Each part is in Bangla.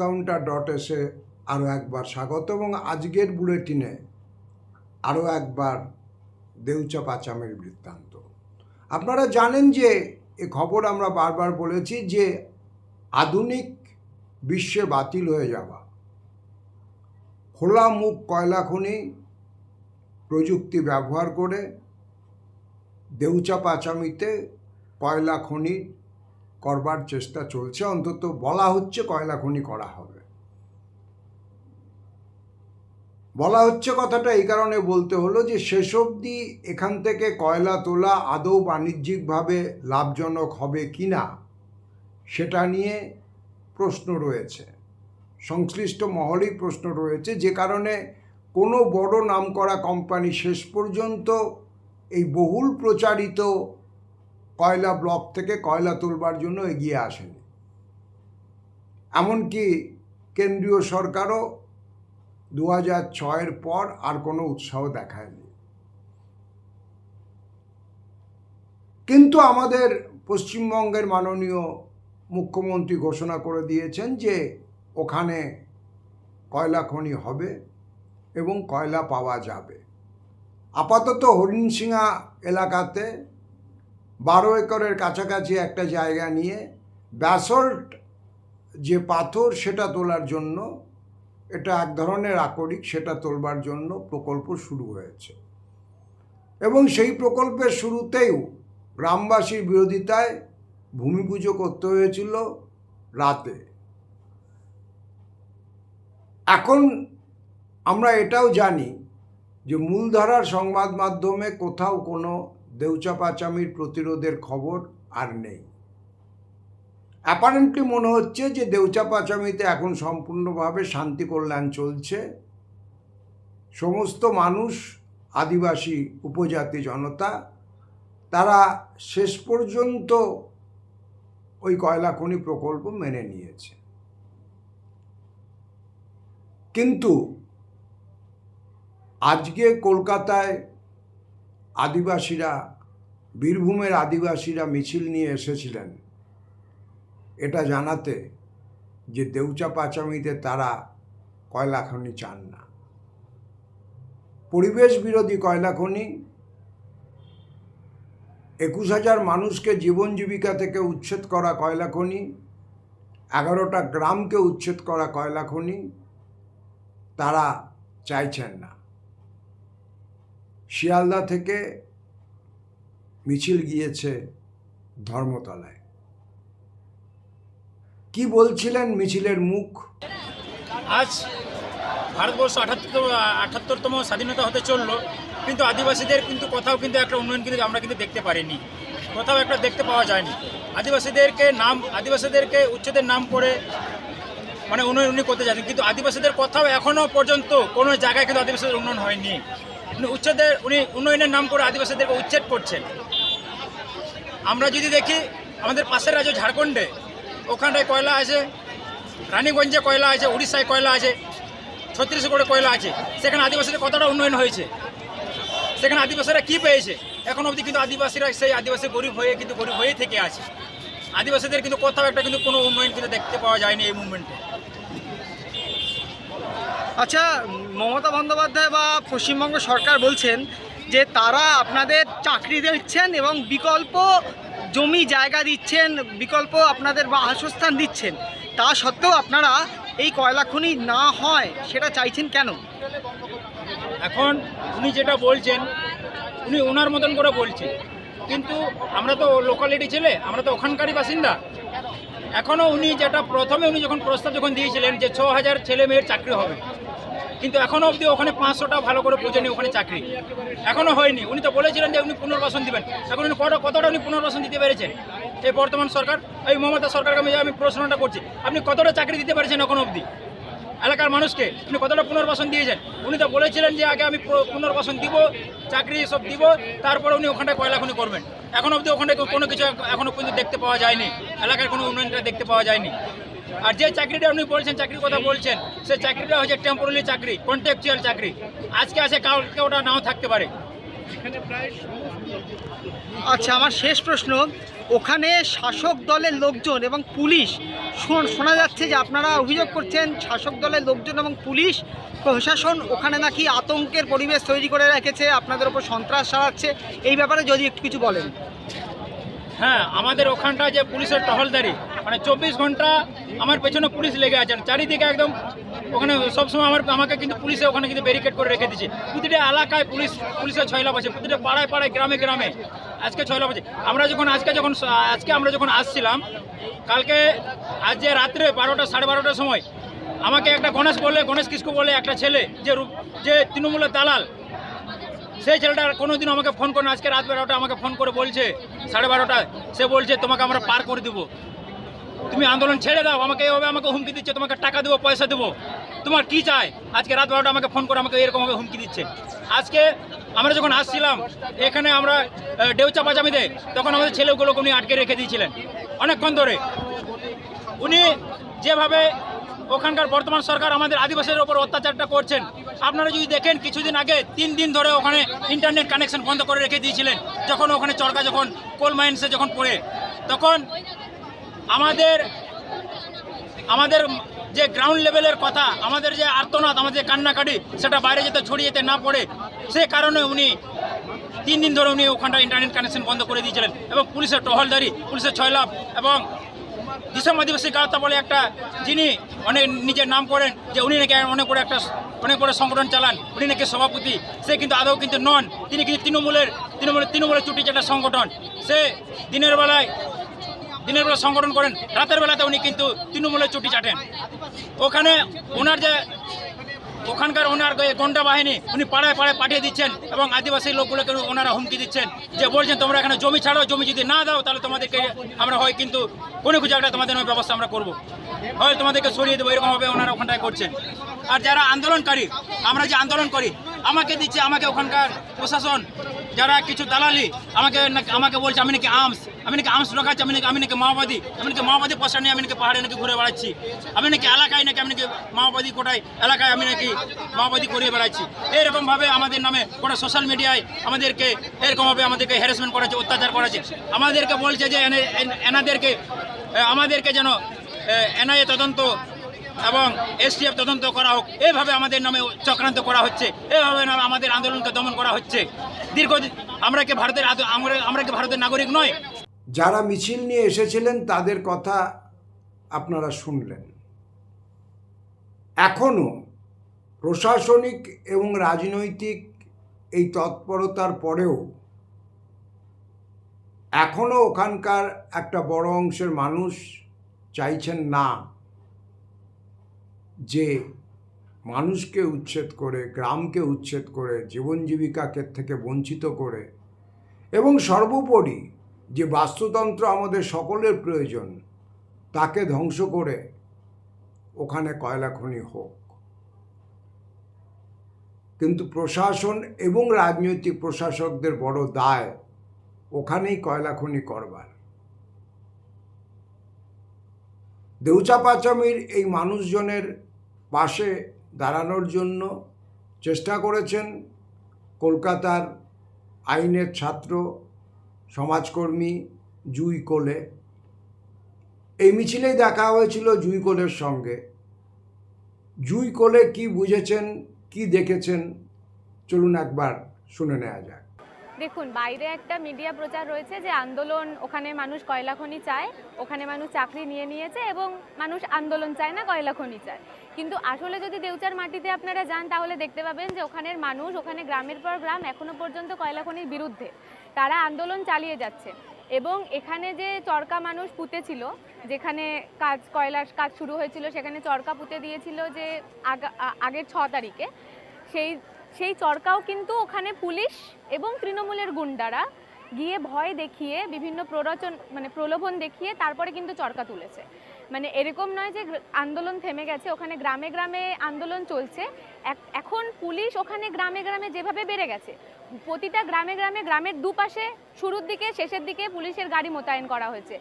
কাউন্টার ডট এসে আরও একবার স্বাগত এবং আজকের বুলেটিনে আরও একবার দেউচা পাচামের বৃত্তান্ত। আপনারা জানেন যে এ খবর আমরা বারবার বলেছি যে আধুনিক বিশ্বে বাতিল হয়ে যাওয়া, খোলা মুখ কয়লা খনি প্রযুক্তি ব্যবহার করে দেউচা পাচামিতে কয়লা খনি করবার চেষ্টা চলছে, অন্তত বলা হচ্ছে কয়লা খনি করা হবে। বলা হচ্ছে কথাটা এই কারণে বলতে হলো যে, শেষ অবধি এখান থেকে কয়লা তোলা আদৌ বাণিজ্যিকভাবে লাভজনক হবে কি না, সেটা নিয়ে প্রশ্ন রয়েছে। সংশ্লিষ্ট মহলেই প্রশ্ন রয়েছে, যে কারণে কোনো বড় নামকরা কোম্পানি শেষ পর্যন্ত এই বহুল প্রচারিত কয়লা ব্লক থেকে কয়লা তুলবার জন্য এগিয়ে আসেনি। এমনকি কেন্দ্রীয় সরকারও দু হাজার ছয়ের পর আর কোনো উৎসাহ দেখায়নি। কিন্তু আমাদের পশ্চিমবঙ্গের মাননীয় মুখ্যমন্ত্রী ঘোষণা করে দিয়েছেন যে ওখানে কয়লা খনি হবে এবং কয়লা পাওয়া যাবে। আপাতত হরিণসিংহা এলাকাতে বারো একরের কাছাকাছি একটা জায়গা নিয়ে ব্যাসল্ট যে পাথর সেটা তোলার জন্য, এটা এক ধরনের আকরিক, সেটা তোলবার জন্য প্রকল্প শুরু হয়েছে। এবং সেই প্রকল্পের শুরুতেও গ্রামবাসীর বিরোধিতায় ভূমি পুজো করতে হয়েছিল রাতে। এখন আমরা এটাও জানি যে মূলধারার সংবাদ মাধ্যমে কোথাও কোনো দেউচা পাচামির প্রতিরোধের খবর আর নেই। অ্যাপারেন্টলি মনে হচ্ছে যে দেউচা পাচামিতে এখন সম্পূর্ণভাবে শান্তি কল্যাণ চলছে। সমস্ত মানুষ, আদিবাসী, উপজাতি জনতা, তারা শেষ পর্যন্ত ওই কয়লা খনি প্রকল্প মেনে নিয়েছে। কিন্তু আজকে কলকাতায় আদিবাসীরা, বীরভূমের আদিবাসীরা মিছিল নিয়ে এসেছিলেন। এটা জানাতে যে দেউচা পাচামিতে তারা কয়লা খনি চান না। পরিবেশ বিরোধী কয়লা খনি, একুশ হাজার মানুষকে জীবন জীবিকা থেকে উচ্ছেদ করা কয়লা খনি, এগারোটা গ্রামকে উচ্ছেদ করা কয়লা খনি তারা চাইছেন না। শিয়ালদা থেকে মিছিল গিয়েছে ধর্মতলায়। কি বলছিলেন মিছিলের মুখ? আজ ভারতবর্ষ আঠাত্তর আঠাত্তরতম স্বাধীনতা হতে চলল, কিন্তু আদিবাসীদের কিন্তু কোথাও কিন্তু একটা উন্নয়ন কিন্তু আমরা কিন্তু দেখতে পারিনি। কোথাও একটা দেখতে পাওয়া যায়নি। আদিবাসীদেরকে নাম, আদিবাসীদেরকে উচ্ছেদের নাম করে মানে উন্নয়ন উনি করতে যাচ্ছেন, কিন্তু আদিবাসীদের কোথাও এখনও পর্যন্ত কোনো জায়গায় কিন্তু আদিবাসীদের উন্নয়ন হয়নি। উচ্ছেদের, উনি উন্নয়নের নাম করে আদিবাসীদেরকে উচ্ছেদ করছেন। আমরা যদি দেখি, আমাদের পাশের রাজ্য ঝাড়খণ্ডে, ওখানটায় কয়লা আছে, রানীগঞ্জে কয়লা আছে, উড়িষ্যায় কয়লা আছে, ছত্তিশগড়ে কয়লা আছে, সেখানে আদিবাসীদের কতটা উন্নয়ন হয়েছে? সেখানে আদিবাসীরা কি পেয়েছে? এখন অবধি কিন্তু আদিবাসীরা সেই আদিবাসী গরিব হয়ে কিন্তু গরিব হয়েই থেকে আছে। আদিবাসীদের কিন্তু কোথাও একটা কিন্তু কোনো উন্নয়ন কিন্তু দেখতে পাওয়া যায়নি এই মুভমেন্টে আচ্ছা মমতা বন্দ্যোপাধ্যায় বা পশ্চিমবঙ্গ সরকার বলছেন যে তারা আপনাদের চাকরি দিচ্ছেন এবং বিকল্প জমি জায়গা দিচ্ছেন, বিকল্প আপনাদের বা আশ্রস্থান দিচ্ছেন। তা সত্ত্বেও আপনারা এই কয়লা খনি না হয়, সেটা চাইছেন কেন? এখন উনি যেটা বলছেন, উনি ওনার মতন করে বলছে। কিন্তু আমরা তো লোকালিটি ছেলে, আমরা তো ওখানকারই বাসিন্দা। এখনও উনি যেটা প্রথমে উনি যখন প্রস্তাব যখন দিয়েছিলেন যে ছ হাজার ছেলে মেয়ের চাকরি হবে কিন্তু এখনও অবধি ওখানে পাঁচশোটা ভালো করে বোঝেনি ওখানে চাকরি। এখনও হয়নি। উনি তো বলেছিলেন যে উনি পুনর্বাসন দিবেন। এখন উনি কত কতটা উনি পুনর্বাসন দিতে পেরেছেন? এই বর্তমান সরকার, এই মমতা সরকারকে আমি আমি প্রশ্নটা করছি। আপনি কতটা চাকরি দিতে পেরেছেন এখন অবধি? এলাকার মানুষকে উনি কতটা পুনর্বাসন দিয়েছেন? উনি তো বলেছিলেন যে আগে আমি পুনর্বাসন দিব, চাকরি সব দিব, তারপরে উনি ওখানটায় কয়লা খনি করবেন। এখন অবধি ওখানে কোনো কিছু এখনও কিন্তু দেখতে পাওয়া যায়নি। এলাকার কোনো উন্নয়নটা দেখতে পাওয়া যায়নি। আর যে চাকরিটা উনি বলছেন চাকরির কথা বলছেন সেই চাকরিটা হচ্ছে টেম্পোরারি চাকরি কন্ট্রাকচুয়াল চাকরি। আজকে আছে কালকে ওটা নাও থাকতে পারে। আচ্ছা আমার শেষ প্রশ্ন ওখানে শাসক দলের লোকজন এবং পুলিশ শোন- শোনা যাচ্ছে যে আপনারা অভিযোগ করছেন শাসক দলের লোকজন এবং পুলিশ প্রশাসন ওখানে নাকি আতঙ্কের পরিবেশ তৈরি করে রেখেছে আপনাদের ওপর সন্ত্রাস চালাচ্ছে এই ব্যাপারে যদি একটু কিছু বলেন। হ্যাঁ আমাদের ওখানটা যে পুলিশের টহলদারি মানে চব্বিশ ঘণ্টা আমার পেছনে পুলিশ লেগে আছেন। চারিদিকে একদম ওখানে সবসময় আমার আমাকে কিন্তু পুলিশে ওখানে কিন্তু ব্যারিকেড করে রেখে দিচ্ছে প্রতিটা এলাকায় পুলিশ পুলিশের ছয়লাভ আছে। প্রতিটা পাড়ায় পাড়ায়, গ্রামে গ্রামে। আজকে ছয়লাভ আছে। আমরা যখন আজকে যখন আজকে আমরা যখন আসছিলাম, কালকে আজ যে রাত্রে বারোটা সাড়ে বারোটার সময় আমাকে একটা গণেশ বলে, গণেশ কিসকু বলে একটা ছেলে, যে যে তৃণমূলের দালাল, সেই ছেলেটা কোনোদিন আমাকে ফোন করে আজকে রাত বারোটা আমাকে ফোন করে বলছে, সাড়ে বারোটায়। সে বলছে, তোমাকে আমরা পার করে দেবো। তুমি আন্দোলন ছেড়ে দাও, আমাকে এভাবে আমাকে হুমকি দিচ্ছে, তোমাকে টাকা দেবো, পয়সা দেবো। তোমার কি চাই? আজকে রাত বারোটা আমাকে ফোন করে আমাকে এরকমভাবে হুমকি দিচ্ছে। আজকে আমরা যখন আসছিলাম, এখানে আমরা ডেউচা পাজামিতে তখন আমাদের ছেলেগুলোকে উনি আটকে রেখে দিয়েছিলেন। অনেকক্ষণ ধরে। উনি যেভাবে ওখানকার বর্তমান সরকার আমাদের আদিবাসীদের ওপর অত্যাচারটা করছেন, আপনারা যদি দেখেন, কিছুদিন আগে তিন দিন ধরে ওখানে ইন্টারনেট কানেকশন বন্ধ করে রেখে দিয়েছিলেন, যখন ওখানে চরকা যখন কোল মাইন্সে যখন পড়ে, তখন আমাদের আমাদের যে গ্রাউন্ড লেভেলের কথা, আমাদের যে আর্তনাদ, আমাদের কান্নাকাটি, সেটা বাইরে যেতে, ছড়িয়ে যেতে না পড়ে, সে কারণে উনি তিন দিন ধরে উনি ওখানটা ইন্টারনেট কানেকশন বন্ধ করে দিয়েছিলেন এবং পুলিশের টহলদারি, পুলিশের ছয়লাভ এবং দিশম আদিবাসী গাওতা বলে একটা যিনি অনেক নিজের নাম করেন, যে উনি নাকি অনেক বড় একটা, অনেক বড় সংগঠন চালান, উনি নাকি সভাপতি, সে কিন্তু আদৌ কিন্তু নন, তিনি কিন্তু তৃণমূলের তৃণমূলের তৃণমূলের চুটি যেটা সংগঠন, সে দিনের বেলায় দিনের বেলা সংগঠন করেন, রাতের বেলাতে উনি কিন্তু তৃণমূলের চুটি চাটেন। ওখানে ওনার যে ওখানকার ওনার গন্ডা বাহিনী, উনি পাড়ায় পাড়ায় পাঠিয়ে দিচ্ছেন এবং আদিবাসী লোকগুলোকে ওনারা হুমকি দিচ্ছেন যে, বলছেন, তোমরা এখানে জমি ছাড়ো, জমি যদি না দাও, তাহলে তোমাদেরকে আমরা হয় কিন্তু কোনো কিছু একটা তোমাদের ব্যবস্থা আমরা করব। হয় তোমাদেরকে সরিয়ে দেবো এরকমভাবে ওনারা ওখানটায় করছেন। আর যারা আন্দোলনকারী, আমরা যে আন্দোলন করি, আমাকে দিচ্ছে, আমাকে ওখানকার প্রশাসন যারা কিছু দালালি, আমাকে আমাকে বলছে, আমি নাকি আর্মস, আমি নাকি আর্মস রাখাচ্ছি, আমি নাকি আমি নাকি মাওবাদী, আমি নাকি মাওবাদী পোষা নিয়ে আমি নাকি পাহাড়ে নাকি ঘুরে বেড়াচ্ছি। আমি নাকি এলাকায় নাকি আমি নাকি মাওবাদী কোটায় এলাকায় আমি নাকি মাওবাদী করিয়ে বেড়াচ্ছি। এরকমভাবে আমাদের নামে গোটা সোশ্যাল মিডিয়ায় আমাদেরকে এরকমভাবে আমাদেরকে হ্যারাসমেন্ট করেছে, অত্যাচার করেছে। আমাদেরকে বলছে যে এনে- এনাদেরকে আমাদেরকে যেন এনআইএ তদন্ত এবং এসটিএফ তদন্ত করা হোক। এভাবে আমাদের নামে চক্রান্ত করা হচ্ছে। এভাবে আমাদের আন্দোলনকে দমন করা হচ্ছে। দীর্ঘদিন আমরা কি ভারতের আমরা আমরা কি ভারতের নাগরিক নয়? যারা মিছিল নিয়ে এসেছিলেন, তাদের কথা আপনারা শুনলেন। এখনও প্রশাসনিক এবং রাজনৈতিক এই তৎপরতার পরেও এখনও ওখানকার একটা বড় অংশের মানুষ চাইছেন না। যে মানুষকে উচ্ছেদ করে, গ্রামকে উচ্ছেদ করে, জীবন জীবিকাকে থেকে বঞ্চিত করে, এবং সর্বোপরি যে বাস্তুতন্ত্র আমাদের সকলের প্রয়োজন, তাকে ধ্বংস করে ওখানে কয়লা খনি হোক। কিন্তু প্রশাসন এবং রাজনৈতিক প্রশাসকদের বড় দায় ওখানেই কয়লা খনি করবার। দেউচা পাচামির এই মানুষজনের পাশে দাঁড়ানোর জন্য চেষ্টা করেছেন কলকাতার আইনের ছাত্র, সমাজকর্মী জুই কোলে। এই মিছিলেই দেখা হয়েছিল জুই কোলের সঙ্গে। জুই কোলে কি বুঝেছেন, কি দেখেছেন, চলুন একবার শুনে নেওয়া যাক। দেখুন, বাইরে একটা মিডিয়া প্রচার রয়েছে যে আন্দোলন, ওখানে মানুষ কয়লা খনি চায়, ওখানে মানুষ চাকরি নিয়ে নিয়েছে এবং মানুষ আন্দোলন চায় না কয়লা খনি চায়। কিন্তু আসলে যদি দেউচার মাটিতে আপনারা যান, তাহলে দেখতে পাবেন যে ওখানের মানুষ, ওখানে গ্রামের পর গ্রাম এখনও পর্যন্ত কয়লা খনির বিরুদ্ধে তারা আন্দোলন চালিয়ে যাচ্ছে। এবং এখানে যে চরকা মানুষ পুঁতেছিল যেখানে কাজ, কয়লার কাজ শুরু হয়েছিল, সেখানে চরকা পুঁতে দিয়েছিল যে আগা- আগের ছ তারিখে, সেই সেই চরকাও কিন্তু ওখানে পুলিশ এবং তৃণমূলের গুন্ডারা গিয়ে ভয় দেখিয়ে, বিভিন্ন প্ররোচন মানে প্রলোভন দেখিয়ে তারপরে কিন্তু চরকা তুলেছে। মানে এরকম নয় যে আন্দোলন থেমে গেছে, ওখানে গ্রামে গ্রামে আন্দোলন চলছে। এখন পুলিশ ওখানে গ্রামে গ্রামে যেভাবে বেড়ে গেছে, প্রতিটা গ্রামে গ্রামে গ্রামের দুপাশে শুরুর দিকে, শেষের দিকে পুলিশের গাড়ি মোতায়েন করা হয়েছে।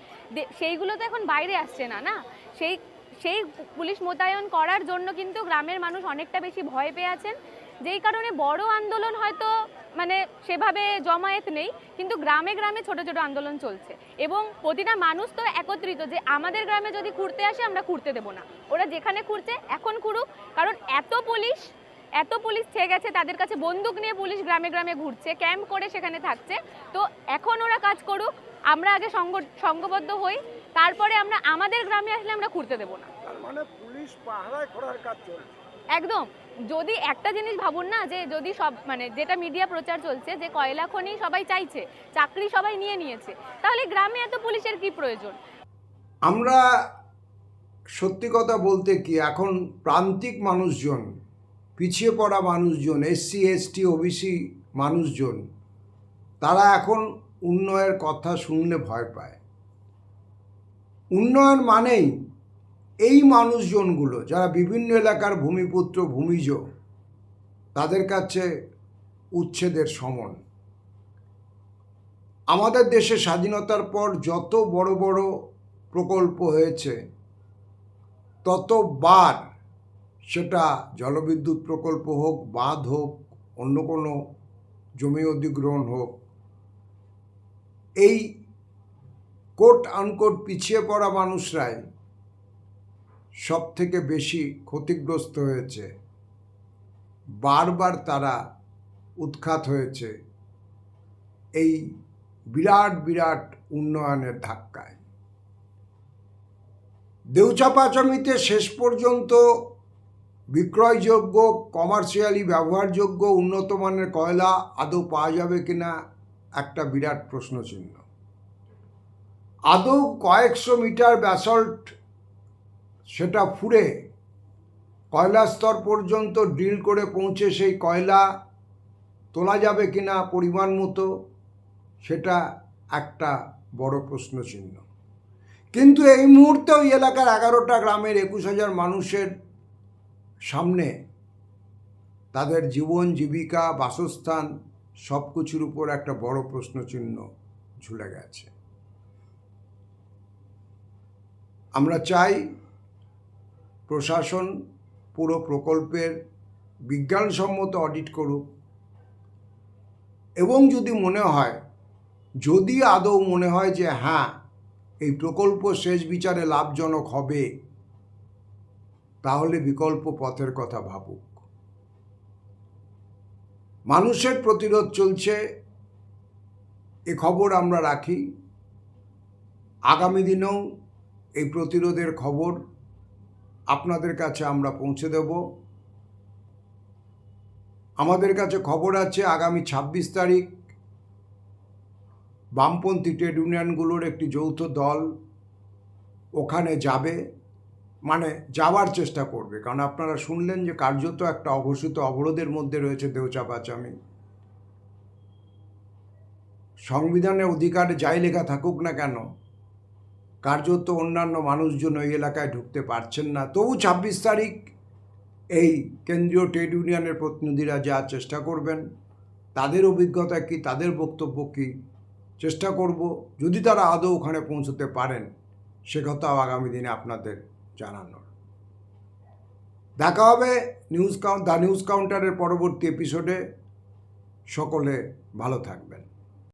সেইগুলো তো এখন বাইরে আসছে না না? সেই সেই পুলিশ মোতায়েন করার জন্য কিন্তু গ্রামের মানুষ অনেকটা বেশি ভয় পেয়ে আছেন। যেই কারণে বড় আন্দোলন হয়তো মানে সেভাবে জমায়েত নেই, কিন্তু গ্রামে গ্রামে ছোট ছোট আন্দোলন চলছে। এবং প্রতিটা মানুষ তো একত্রিত যে আমাদের গ্রামে যদি ঘুরতে আসে আমরা ঘুরতে দেবো না। ওরা যেখানে ঘুরছে এখন ঘুরুক, কারণ এত পুলিশ এত পুলিশ ছেয়ে গেছে, তাদের কাছে বন্দুক নিয়ে পুলিশ গ্রামে গ্রামে ঘুরছে, ক্যাম্প করে সেখানে থাকছে। তো এখন ওরা কাজ করুক, আমরা আগে সঙ্গবদ্ধ হই। তারপরে আমরা আমাদের গ্রামে আসলে আমরা ঘুরতে দেবো না। তার মানে পুলিশ পাহারায় করার কাজ চলছে। একদম। যদি একটা জিনিস ভাবুন না যে যদি সব মানে যেটা মিডিয়া প্রচার চলছে যে কয়লা খনি সবাই চাইছে চাকরি সবাই নিয়ে নিয়েছে তাহলে গ্রামে এত পুলিশের কি প্রয়োজন? আমরা সত্যি কথা বলতে কি এখন প্রান্তিক মানুষজন পিছিয়ে পড়া মানুষজন এসসি এসটি ওবিসি মানুষজন তারা এখন উন্নয়নের কথা শুনলে ভয় পায়। উন্নয়ন মানেই এই মানুষজনগুলো, যারা বিভিন্ন এলাকার ভূমিপুত্র, ভূমিজ, তাদের কাছে উচ্ছেদের সমন। আমাদের দেশে স্বাধীনতার পর যত বড় বড় প্রকল্প হয়েছে ততবার সেটা জলবিদ্যুৎ প্রকল্প হোক, বাঁধ হোক, অন্য কোনো জমি অধিগ্রহণ হোক, এই কোট আনকোট পিছিয়ে পড়া মানুষরাই সব থেকে বেশি ক্ষতিগ্রস্ত হয়েছে। বারবার তারা উৎখাত হয়েছে এই বিরাট বিরাট উন্নয়নের ধাক্কায়। দেউচাপাচামিতে শেষ পর্যন্ত বিক্রয়যোগ্য কমার্শিয়ালি ব্যবহারযোগ্য উন্নত মানের কয়লা আদৌ পাওয়া যাবে কিনা একটা বিরাট প্রশ্নচিহ্ন। আদৌ কয়েকশো মিটার ব্যাসল্ট সেটা ফুরে কয়লা স্তর পর্যন্ত ড্রিল করে পৌঁছে সেই কয়লা তোলা যাবে কিনা পরিমাণ মতো, সেটা একটা বড় প্রশ্নচিহ্ন। কিন্তু এই মুহূর্তে ওই এলাকার এগারোটা গ্রামের একুশ হাজার মানুষের সামনে তাদের জীবন, জীবিকা, বাসস্থান সব কিছুর উপর একটা বড় প্রশ্নচিহ্ন ঝুলে গেছে। আমরা চাই প্রশাসন পুরো প্রকল্পের বিজ্ঞানসম্মত অডিট করুক। এবং যদি মনে হয়, যদি আদৌ মনে হয় যে হ্যাঁ এই প্রকল্প শেষ বিচারে লাভজনক হবে, তাহলে বিকল্প পথের কথা ভাবুক। মানুষের প্রতিরোধ চলছে, এ খবর আমরা রাখি। আগামী দিনেও এই প্রতিরোধের খবর আপনাদের কাছে আমরা পৌঁছে দেব। আমাদের কাছে খবর আছে, আগামী ছাব্বিশ তারিখ বামপন্থী ট্রেড ইউনিয়নগুলোর একটি যৌথ দল ওখানে যাবে মানে যাওয়ার চেষ্টা করবে। কারণ আপনারা শুনলেন যে কার্যত একটা অঘোষিত অবরোধের মধ্যে রয়েছে দেউচাপাচামি সংবিধানের অধিকার যাই লেখা থাকুক না কেন কার্যত অন্যান্য মানুষজন ওই এলাকায় ঢুকতে পারছেন না। তবু ছাব্বিশ তারিখ এই কেন্দ্রীয় ট্রেড ইউনিয়নের প্রতিনিধিরা যাওয়ার চেষ্টা করবেন, তাদের অভিজ্ঞতা কি, তাদের বক্তব্য কী, চেষ্টা করব। যদি তারা আদৌ ওখানে পৌঁছতে পারেন, সে কথাও আগামী দিনে আপনাদের জানানোর। দেখা হবে নিউজ কাউন্ট, দ্য নিউজ কাউন্টারের পরবর্তী এপিসোডে। সকলে ভালো থাকবেন।